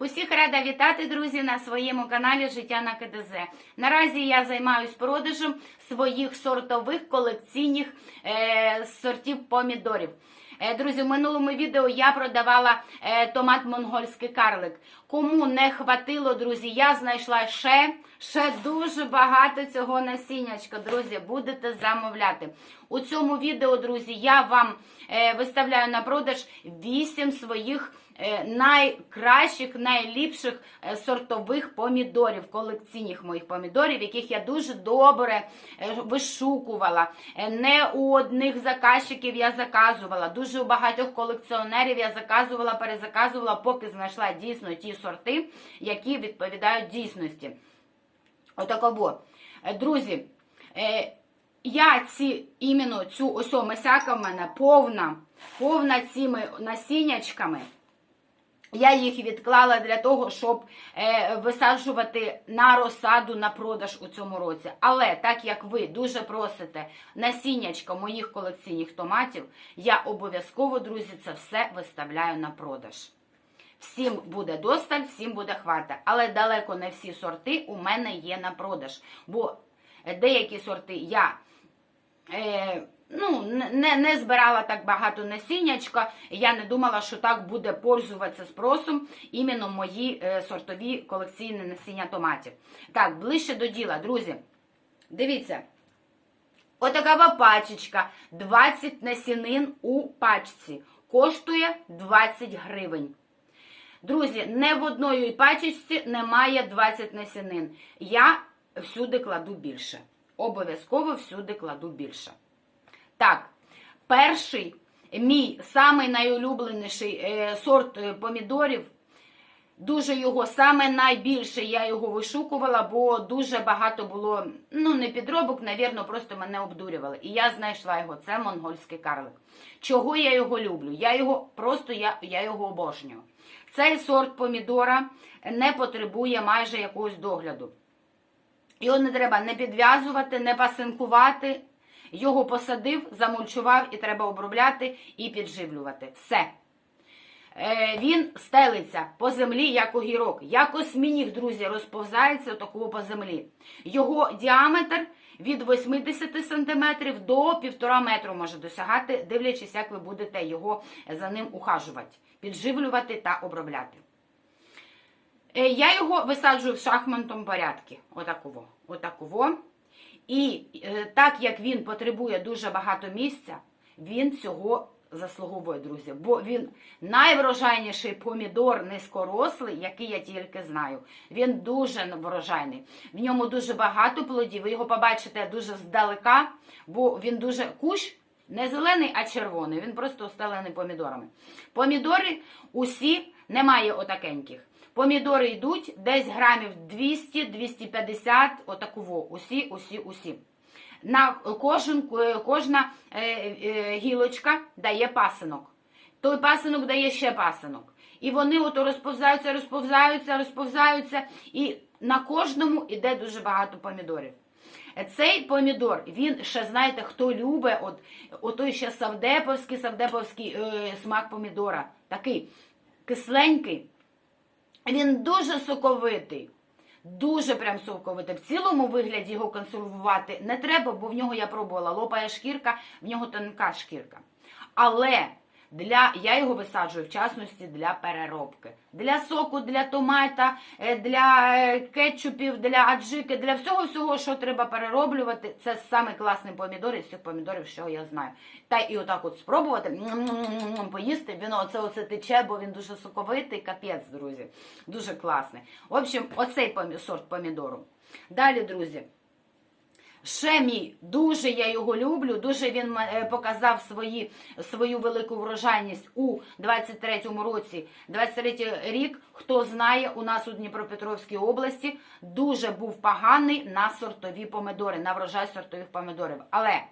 Усіх рада вітати, друзі, на своєму каналі Життя на КДЗ. Наразі я займаюсь продажем своїх сортових колекційних е, сортів помідорів. Е, Друзі, в минулому відео я продавала е, томат монгольський карлик. Кому не хватило, друзі, я знайшла ще, ще дуже багато цього насіннячка. Друзі, будете замовляти. У цьому відео, друзі, я вам е, виставляю на продаж 8 своїх найкращих, найліпших е, сортових помідорів, колекційних моїх помідорів, яких я дуже добре е, вишукувала. Е, Не у одних заказчиків я заказувала, дуже у багатьох колекціонерів я заказувала, перезаказувала, поки знайшла дійсно ті сорти, які відповідають дійсності. Отаково. Е, Друзі, е, я ці іменно цю ось о, месяка в мене повна, повна цими насіннячками. Я їх відклала для того, щоб е, висаджувати на розсаду на продаж у цьому році. Але так як ви дуже просите насіннячка моїх колекційних томатів, я обов'язково, друзі, це все виставляю на продаж. Всім буде досталь, всім буде хвата. Але далеко не всі сорти у мене є на продаж. Бо деякі сорти я е, ну, не, не збирала так багато насіннячка. Я не думала, що так буде пользуватися спросом іменно мої е, сортові колекційні насіння томатів. Так, ближче до діла, друзі. Дивіться. Отакава пачечка, 20 насінин у пачці. Коштує 20 гривень. Друзі, не в одної пачечці немає 20 насінин. Я всюди кладу більше. Обов'язково всюди кладу більше. Так, перший мій самий найулюбленіший е, сорт е, помідорів. Дуже його саме найбільше я його вишукувала, бо дуже багато було, ну не підробок, навірно, просто мене обдурювали. І я знайшла його. Це монгольський карлик. Чого я його люблю? Я його просто я, я його обожнюю. Цей сорт помідора не потребує майже якогось догляду. Його не треба не підв'язувати, не пасинкувати. Його посадив, замульчував і треба обробляти і підживлювати. Все. Е, він стелиться по землі, як огірок. Як осьмініг, друзі, розповзається отакого по землі. Його діаметр від 80 см до 1,5 метру може досягати, дивлячись, як ви будете його за ним ухажувати, підживлювати та обробляти. Е, Я його висаджую в шахматному порядку. Отакого. Отакого. І е, так як він потребує дуже багато місця, він цього заслуговує, друзі. Бо він найврожайніший помідор низькорослий, який я тільки знаю. Він дуже врожайний. В ньому дуже багато плодів. Ви його побачите дуже здалека, бо він дуже кущ. Не зелений, а червоний. Він просто остелений помідорами. Помідори усі немає отакеньких. Помідори йдуть десь грамів 200-250, отакого. Усі, усі, усі. На кожен, кожна е, е, гілочка дає пасинок. Той пасинок дає ще пасинок. І вони ото розповзаються, розповзаються, розповзаються, і на кожному йде дуже багато помідорів. Цей помідор, він ще знаєте, хто любить, от, отой ще савдеповський, савдеповський е, смак помідора. Такий кисленький. Він дуже соковитий. Дуже прям соковитий. В цілому вигляді його консервувати не треба, бо в нього я пробувала лопає шкірка, в нього тонка шкірка. Але для, я його висаджую в частності для переробки. Для соку, для томата, е, для е, кетчупів, для аджики, для всього-всього, що треба перероблювати. Це саме класний помідор із цих помідорів, що я знаю. Та і отак от спробувати м-м-м, поїсти. Він оце оце тече, бо він дуже соковитий, капець, друзі. Дуже класний. В общем, оцей сорт помідору. Далі, друзі. Ще мій, дуже я його люблю, дуже він е, показав свої, свою велику врожайність у 23-му році. 23 рік, хто знає, у нас у Дніпропетровській області дуже був поганий на сортові помидори, на врожай сортових помидорів. Але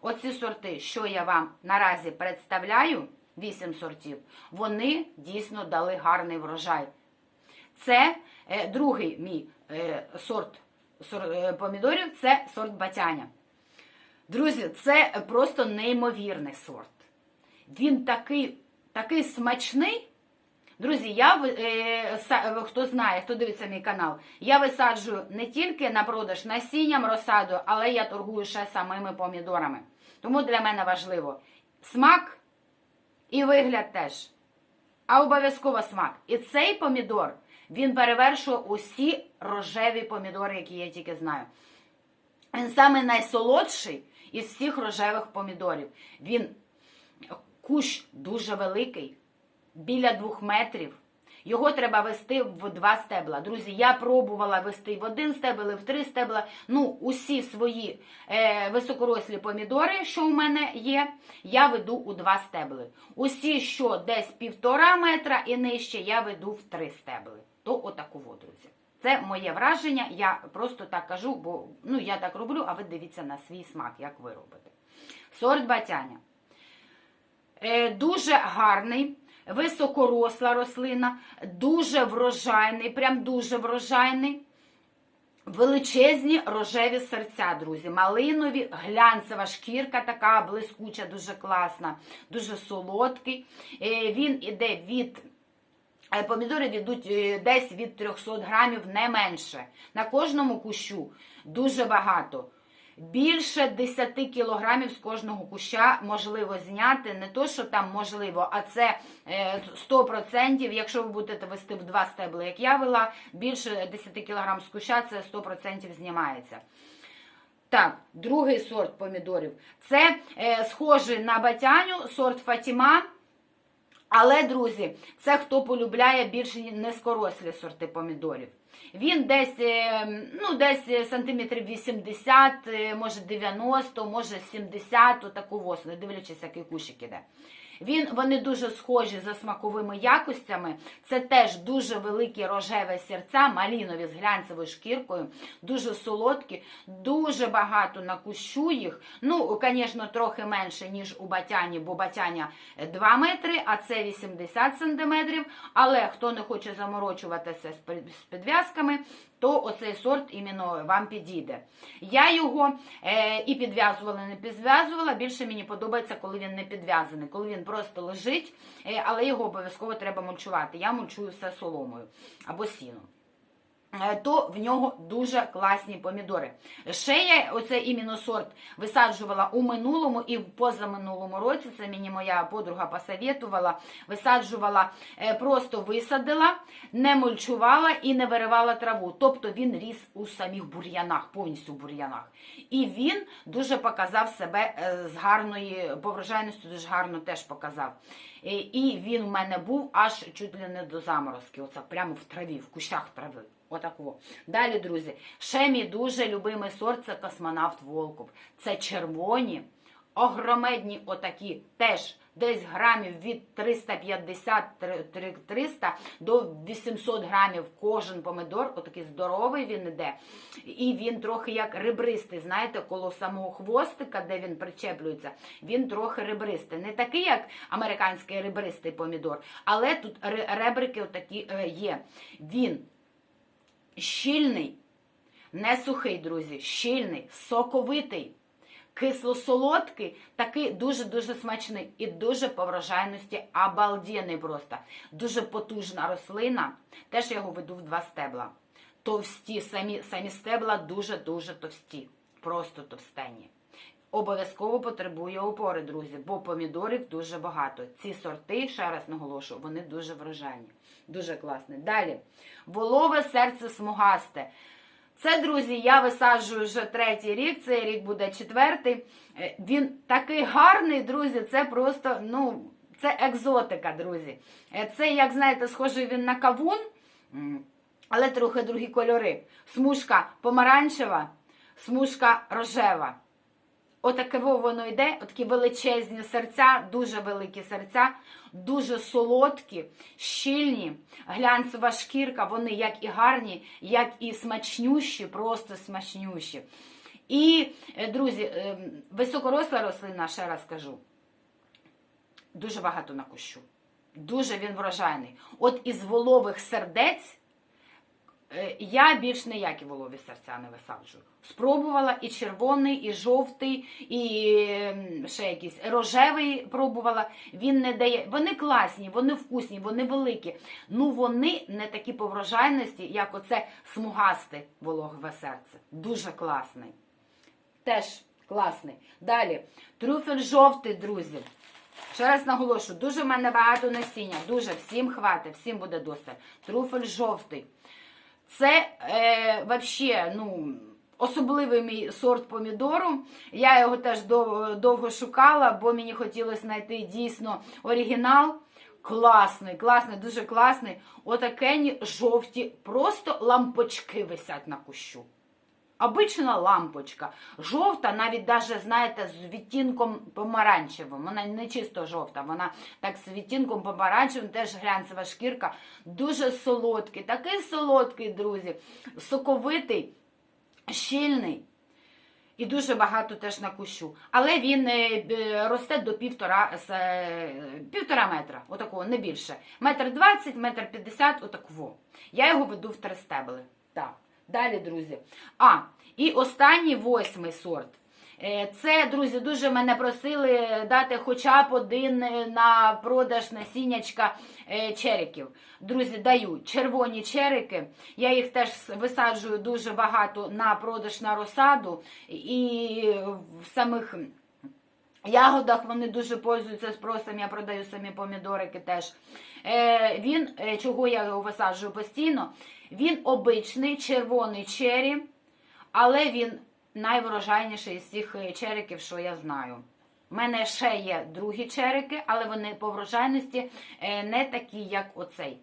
оці сорти, що я вам наразі представляю, 8 сортів, вони дійсно дали гарний врожай. Це е, другий мій е, сорт сор- помідорів це сорт батяня. Друзі, це просто неймовірний сорт. Він такий, такий смачний. Друзі, я е, хто знає, хто дивиться мій канал, я висаджую не тільки на продаж насінням розсаду, але я торгую ще самими помідорами. Тому для мене важливо смак і вигляд теж. А обов'язково смак. І цей помідор він перевершує усі рожеві помідори, які я тільки знаю. Він саме найсолодший із всіх рожевих помідорів. Він кущ дуже великий, біля двох метрів. Його треба вести в два стебла. Друзі, я пробувала вести в один стебел, і в три стебла. Ну, усі свої е, високорослі помідори, що у мене є, я веду у два стебли. Усі, що десь півтора метра і нижче, я веду в три стебли. То отаково, друзі. Це моє враження. Я просто так кажу, бо ну, я так роблю, а ви дивіться на свій смак, як ви робите. Сорт батяня. Е, дуже гарний, високоросла рослина, дуже врожайний, прям дуже врожайний. Величезні рожеві серця, друзі, малинові, глянцева шкірка така блискуча, дуже класна, дуже солодкий. Е, Він іде від Помідори йдуть е, десь від 300 грамів, не менше. На кожному кущу дуже багато. Більше 10 кілограмів з кожного куща можливо зняти. Не то, що там можливо, а це е, 100%. Якщо ви будете вести в два стебли, як я вела, більше 10 кілограм з куща це 100% знімається. Так, другий сорт помідорів. Це е, схожий на батяню, сорт Фатіма. Але, друзі, це хто полюбляє більш нескорослі сорти помідорів. Він десь, е, ну, десь сантиметрів 80, е, може 90, може 70, отаку восну, дивлячись, який кущик іде. Він, вони дуже схожі за смаковими якостями. Це теж дуже великі рожеві серця, малінові з глянцевою шкіркою, дуже солодкі, дуже багато на кущу їх. Ну, звісно, трохи менше, ніж у батяні, бо батяня 2 метри, а це 80 сантиметрів. Але хто не хоче заморочуватися з підв'язками, то оцей сорт іменно вам підійде. Я його е, і підв'язувала, не підв'язувала. Більше мені подобається, коли він не підв'язаний, коли він просто лежить, е, але його обов'язково треба мульчувати. Я мульчую все соломою або сіном. Е, То в нього дуже класні помідори. Ще я оце іменно сорт висаджувала у минулому і в позаминулому році. Це мені моя подруга посоветувала. Висаджувала, е, просто висадила, не мульчувала і не виривала траву. Тобто він ріс у самих бур'янах, повністю в бур'янах. І він дуже показав себе е, з гарної, по дуже гарно теж показав. І він у мене був аж чуть ли не до заморозки. Оце прямо в траві, в кущах трави. Отако. Далі, друзі, ще мій дуже любимий сорт це космонавт Волков. Це червоні, огромедні отакі, теж десь грамів від 350-300 до 800 грамів кожен помидор, отакий здоровий він іде. І він трохи як ребристий, знаєте, коло самого хвостика, де він причеплюється, він трохи ребристий. Не такий, як американський ребристий помідор, але тут ребрики отакі е, є. Він щільний, не сухий, друзі, щільний, соковитий, кисло-солодкий, такий дуже-дуже смачний і дуже по врожайності обалденний просто. Дуже потужна рослина. Теж я його веду в два стебла. Товсті, самі, самі стебла дуже-дуже товсті, просто товстені. Обов'язково потребує опори, друзі, бо помідорів дуже багато. Ці сорти, ще раз наголошую, вони дуже врожайні. Дуже класні. Далі. Волове серце смугасте. Це, друзі, я висаджую вже третій рік, цей рік буде четвертий. Е, Він такий гарний, друзі, це просто, ну, це екзотика, друзі. Е, Це, як знаєте, схожий він на кавун, але трохи другі кольори. Смужка помаранчева, смужка рожева. Отаке воно йде, отакі величезні серця, дуже великі серця, дуже солодкі, щільні, глянцева шкірка, вони як і гарні, як і смачнющі, просто смачнющі. І, е, друзі, е, високоросла рослина, ще раз кажу, дуже багато на кущу. Дуже він врожайний. От із волових сердець Я більш ніякі волові серця не висаджую. Спробувала і червоний, і жовтий, і ем, ще якийсь рожевий пробувала. Він не дає. Вони класні, вони вкусні, вони великі. Ну вони не такі по врожайності, як оце смугасте вологове серце. Дуже класний. Теж класний. Далі. Трюфель жовтий, друзі. Ще раз наголошую, дуже в мене багато насіння. Дуже всім хватить, всім буде достатньо. Труфель жовтий. Це е, вообще, ну, особливий мій сорт помідору. Я його теж довго, шукала, бо мені хотілося знайти дійсно оригінал. Класний, класний, дуже класний. Отакені жовті, просто лампочки висять на кущу. Обична лампочка. Жовта, навіть даже, знаєте, з відтінком помаранчевим. Вона не чисто жовта, вона так з відтінком помаранчевим, теж глянцева шкірка. Дуже солодкий. Такий солодкий, друзі. Соковитий, щільний. І дуже багато теж на кущу. Але він е, росте до півтора, е, півтора метра, отакого, не більше. Метр двадцять, метр п'ятдесят, отакого. Я його веду в три стебли. Так. Далі, друзі. А, і останній восьмий сорт. Е, Це, друзі, дуже мене просили дати хоча б один е, на продаж насіннячка е, череків. Друзі, даю червоні черики. Я їх теж висаджую дуже багато на продаж на розсаду. І в самих ягодах вони дуже пользуються спросом. Я продаю самі помідорики теж. Він, чого я його висаджую постійно, він обичний червоний чері, але він найврожайніший з цих е, чериків, що я знаю. У мене ще є другі черики, але вони по врожайності е, не такі, як оцей.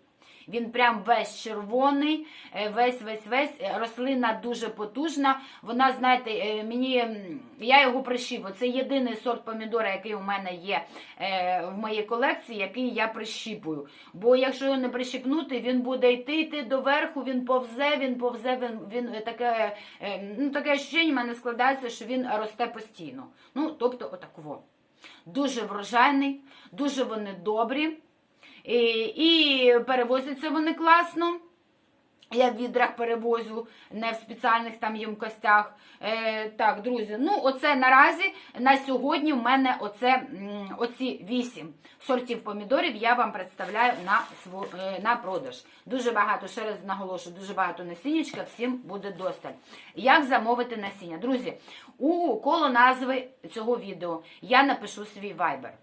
Він прям весь червоний, е, весь, весь, весь. Е, Рослина дуже потужна. Вона, знаєте, е, мені я його прищіпую. Це єдиний сорт помідора, який у мене є в моїй колекції, який я прищіпую. Бо якщо його не прищіпнути, він буде йти, йти доверху, він повзе, він повзе, він, він таке, ну, таке ощущення в мене складається, що він росте постійно. Ну, тобто, отакого. Дуже врожайний, дуже вони добрі. І, перевозяться вони класно. Я в відрах перевозю, не в спеціальних там ємкостях. Е, так, друзі, ну оце наразі на сьогодні в мене оце, оці вісім сортів помідорів я вам представляю на, е, на продаж. Дуже багато, ще раз наголошую, дуже багато насіннячка, всім буде досталь. Як замовити насіння? Друзі, у коло назви цього відео я напишу свій вайбер.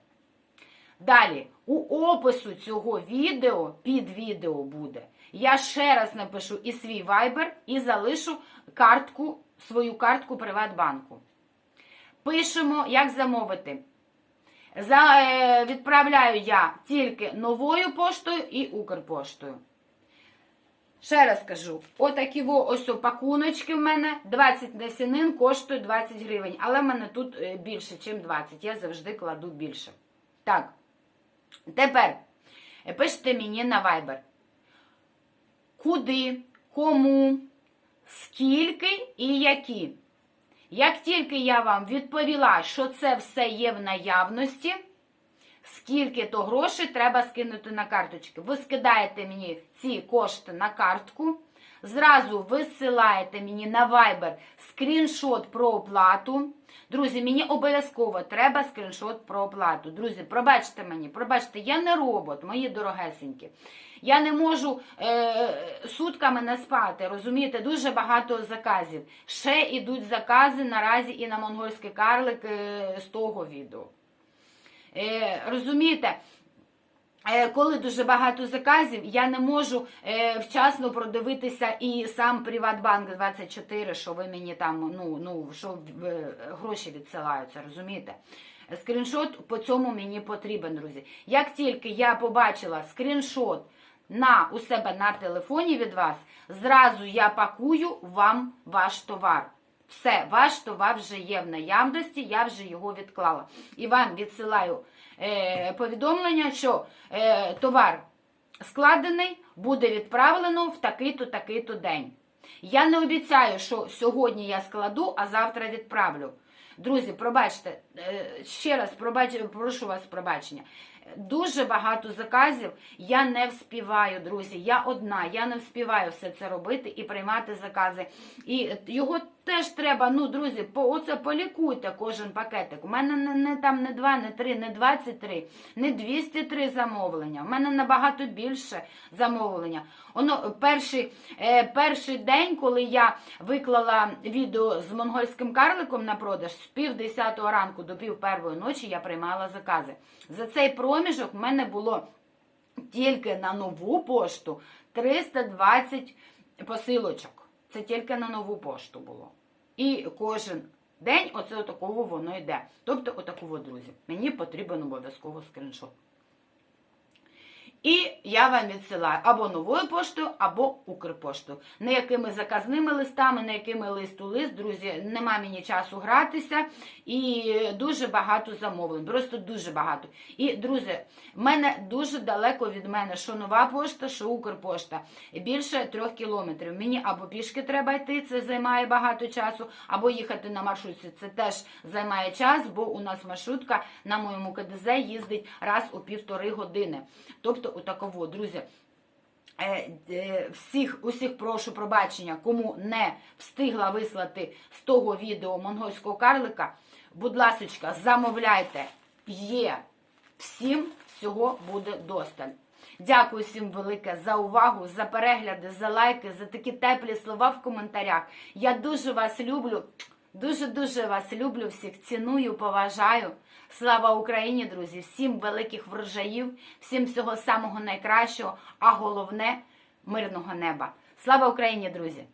Далі, у опису цього відео, під відео буде, я ще раз напишу і свій вайбер, і залишу картку, свою картку Приватбанку. Пишемо, як замовити. За, е, відправляю я тільки новою поштою і Укрпоштою. Ще раз кажу, отакі ось о пакуночки в мене 20 насінин коштує 20 гривень, але в мене тут е, більше, ніж 20. Я завжди кладу більше. Так. Тепер е, пишете мені на Viber. Куди, кому, скільки і які. Як тільки я вам відповіла, що це все є в наявності, скільки то грошей треба скинути на карточки. Ви скидаєте мені ці кошти на картку. Зразу висилаєте мені на Viber скріншот про оплату. Друзі, мені обов'язково треба скріншот про оплату. Друзі, пробачте мені, пробачте, я не робот, мої дорогесенькі. Я не можу е, сутками не спати, розумієте, дуже багато заказів. Ще йдуть закази наразі і на монгольський карлик е, з того відео. Е, розумієте? Е, Коли дуже багато заказів, я не можу е, вчасно продивитися і сам Приватбанк 24, що ви мені там, ну, ну, що е, гроші відсилаються, розумієте? Скріншот по цьому мені потрібен, друзі. Як тільки я побачила скріншот на, у себе на телефоні від вас, зразу я пакую вам ваш товар. Все, ваш товар вже є в наявності, я вже його відклала. І вам відсилаю повідомлення, що е, товар складений, буде відправлено в такий-то, такий-то день. Я не обіцяю, що сьогодні я складу, а завтра відправлю. Друзі, пробачте, е, ще раз пробач, прошу вас пробачення. дуже багато заказів. Я не вспіваю, друзі. Я одна, я не вспіваю все це робити і приймати закази. І його теж треба, ну, друзі, по оце полікуйте кожен пакетик. У мене не, не там не 2, не 3, не 23, не 203 замовлення. У мене набагато більше замовлення. Воно перший, е, перший день, коли я виклала відео з монгольським карликом на продаж, з пів десятого ранку до пів первої ночі я приймала закази. За цей проміжок в мене було тільки на нову пошту 320 посилочок. Це тільки на нову пошту було. І кожен день оце такого воно йде. Тобто, отакого, друзі. Мені потрібен обов'язково скріншот. І я вам відсилаю або новою поштою, або Укрпоштою. Не якими заказними листами, не якими лист у лист, друзі, нема мені часу гратися. І дуже багато замовлень. Просто дуже багато. І, друзі, в мене дуже далеко від мене, що нова пошта, що Укрпошта. Більше трьох кілометрів. Мені або пішки треба йти, це займає багато часу, або їхати на маршрутці. Це теж займає час, бо у нас маршрутка на моєму КДЗ їздить раз у півтори години. Тобто, отаково, друзі. Е, е, Всіх, усіх прошу пробачення, кому не встигла вислати з того відео монгольського карлика. Будь ласочка, замовляйте. Є. Всім всього буде досталь. Дякую всім велике за увагу, за перегляди, за лайки, за такі теплі слова в коментарях. Я дуже вас люблю. Дуже-дуже вас люблю, всіх ціную, поважаю. Слава Україні, друзі! Всім великих врожаїв, всім всього самого найкращого, а головне мирного неба. Слава Україні, друзі!